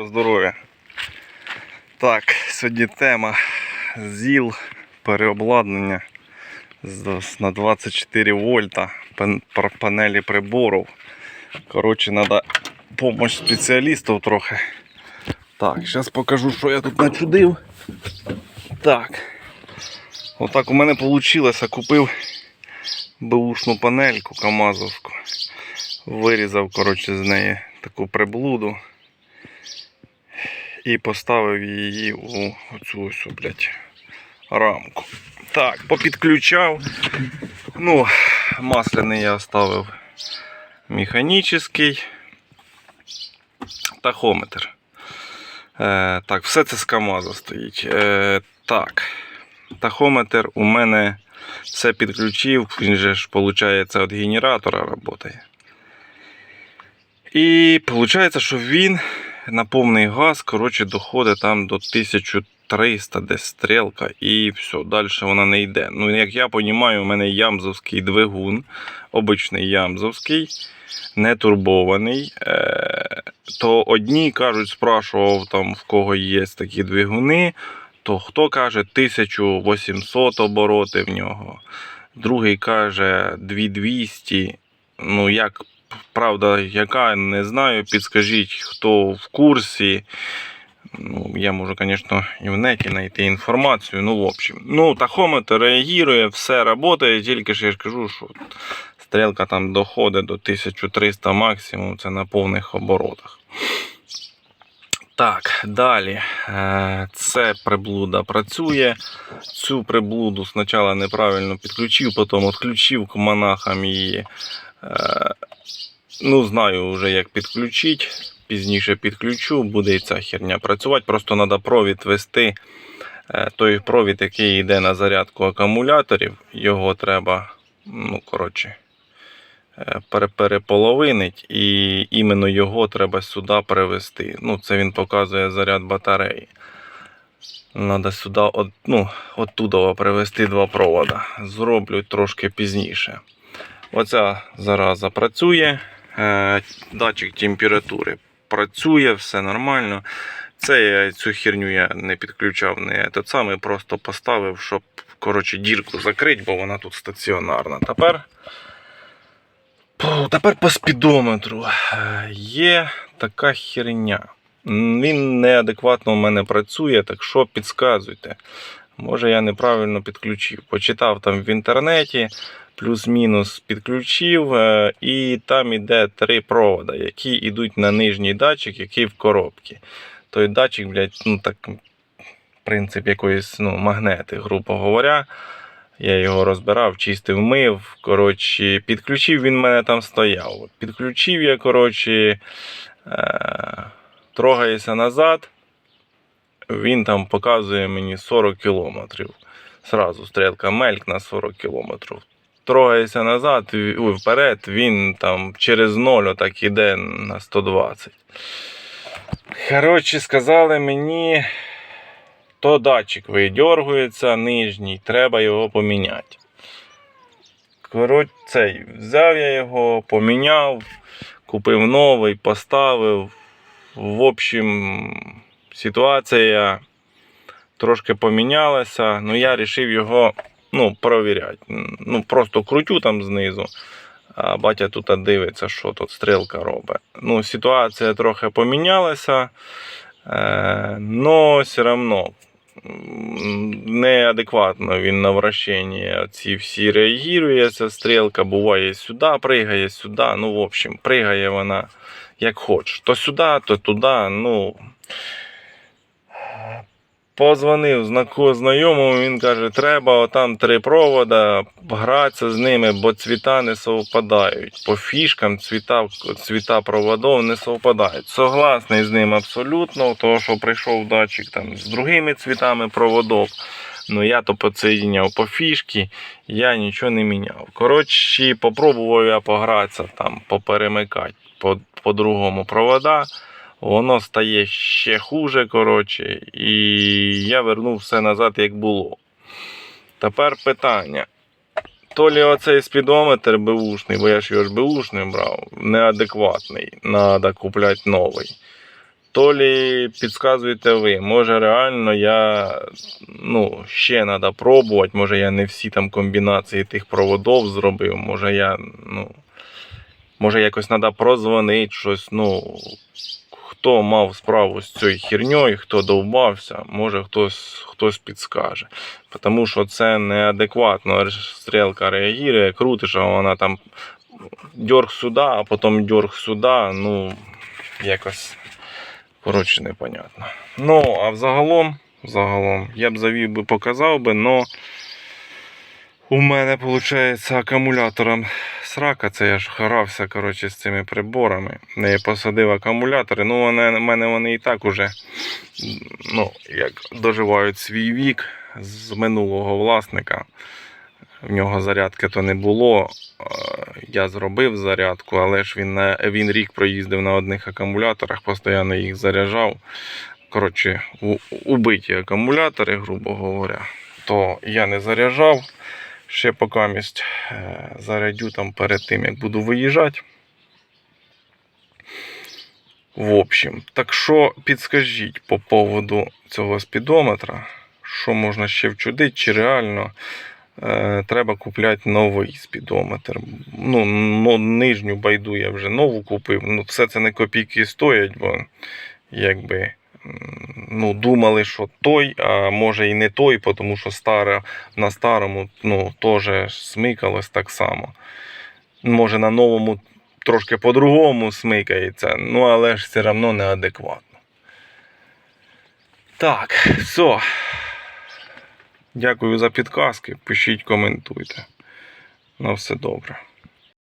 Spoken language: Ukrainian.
Доброго здоров'я. Так, сьогодні тема ЗІЛ переобладнання на 24 вольта панелі приборів. Коротше, треба допомога спеціалістів трохи. Так, зараз покажу, що я тут начудив. Так. Отак у мене вийшло. Купив беушну панельку Камазовську. Вирізав коротше, з неї таку приблуду і поставив її у оцю ось, блядь, рамку. Так, попідключав. Ну, масляний я оставив механічний тахометр. Е, так, все це з КАМАЗа стоїть. Е, так, тахометр у мене все підключив, він же ж, виходить, від генератора працює. І виходить, що він на повний газ коротше, доходить там до 1300 десь стрілка, і все, далі вона не йде. Ну, як я розумію, у мене ямзовський двигун, обичний ямзовський, не турбований. Е, то одні кажуть, спрашував там в кого є такі двигуни, то хто каже 1800 обороти в нього. Другий каже 2200. Ну, як правда, яка не знаю, підскажіть, хто в курсі. Ну, я можу, звісно, і в неті знайти інформацію. Ну, в общем. Ну, тахометр реагує, все працює, тільки ж я ж кажу, що стрілка там доходить до 1300 максимум, це на повних оборотах. Так, далі. Е, Це приблуда працює. Цю приблуду спочатку неправильно підключив, потім відключив к монахам її. Ну, знаю вже як підключити. Пізніше підключу, буде і ця херня працювати. Просто треба провід вести. Е, Той провід, який йде на зарядку акумуляторів, його треба, ну, коротше, е, переполовинить, і іменно його треба сюди привести. Ну, це він показує заряд батареї. Треба сюди, от, ну, оттуда привести два провода. Зроблю трошки пізніше. Оця зараза працює. Е, Датчик температури працює, все нормально. Це я цю херню я не підключав, не тот самий, просто поставив, щоб коротше, дірку закрити, бо вона тут стаціонарна. Тепер, тепер по спідометру. Е, Є така херня. Він неадекватно у мене працює, так що підказуйте. Може я неправильно підключив. Почитав там в інтернеті, плюс-мінус підключив, е, і там іде три провода, які йдуть на нижній датчик, який в коробці. Той датчик, блядь, ну так, принцип якоїсь ну, магнети, грубо говоря. Я його розбирав, чистив, мив. Коротше, підключив він мене там стояв. Підключив я, коротше, е- трогаюся назад. Він там показує мені 40 кілометрів. Сразу стрілка мельк на 40 кілометрів. Трогаюся назад, ой, вперед, він там через 0 отак іде на 120. Коротше, сказали мені, то датчик видергується нижній, треба його поміняти. Коротше, цей, взяв я його, поміняв, купив новий, поставив. В общем, ситуація трошки помінялася, ну я вирішив його ну, провіряти. Ну, просто крутю там знизу. А батя тут дивиться, що тут стрілка робить. Ну, ситуація трохи помінялася, е, но все одно неадекватно він на вращенні ці всі реагує, ця стрілка, буває сюди, пригає сюди. Ну, в общем, пригає вона як хочеш. То сюди, то туди. Ну, Позвонив знайомому, він каже, треба отам три провода, гратися з ними, бо цвіта не совпадають. По фішкам цвіта, цвіта проводов не совпадають. Согласний з ним абсолютно, тому що прийшов датчик там з другими цвітами проводов. Ну я то підсоєдняв по фішки, я нічого не міняв. Коротше, попробував я погратися там, поперемикати по, по другому провода. Воно стає ще хуже, коротше, і я вернув все назад, як було. Тепер питання. То лі оцей спідометр беушний, бо я ж його ж беушний брав, неадекватний, треба купляти новий. то лі підказуєте ви. Може реально я ну, ще треба пробувати. Може я не всі там комбінації тих проводів зробив. Може я, ну, може якось треба прозвонити щось. Ну, хто мав справу з цією херньою, хто довбався, може хтось, хтось підскаже. Тому що це неадекватно. Стрілка реагує, крутиш, а вона там дьорг сюди, а потім дьорг сюди. Ну, якось, коротше, непонятно. Ну, а взагалом, взагалом, я б завів би, показав би, но у мене, виходить, акумулятором срака, це я ж харався, коротше, з цими приборами. Я посадив акумулятори, ну, вони, в мене вони і так уже, ну, як доживають свій вік з минулого власника. В нього зарядки то не було. Е, Я зробив зарядку, але ж він, на- він рік проїздив на одних акумуляторах, постійно їх заряджав. Коротше, убиті акумулятори, грубо говоря, то я не заряджав. Ще поки місць е, зарядю там перед тим, як буду виїжджати. В общем, так що підскажіть по поводу цього спідометра, що можна ще вчудити, чи реально е, треба купляти новий спідометр. Ну, но, нижню байду я вже нову купив. Ну, все це не копійки стоять, бо якби. Ну, думали, що той, а може і не той, тому що старе, на старому ну, теж смикалось так само. Може на новому трошки по-другому смикається, ну але ж все одно неадекватно. Так, все. Дякую за підказки. Пишіть, коментуйте. На все добре.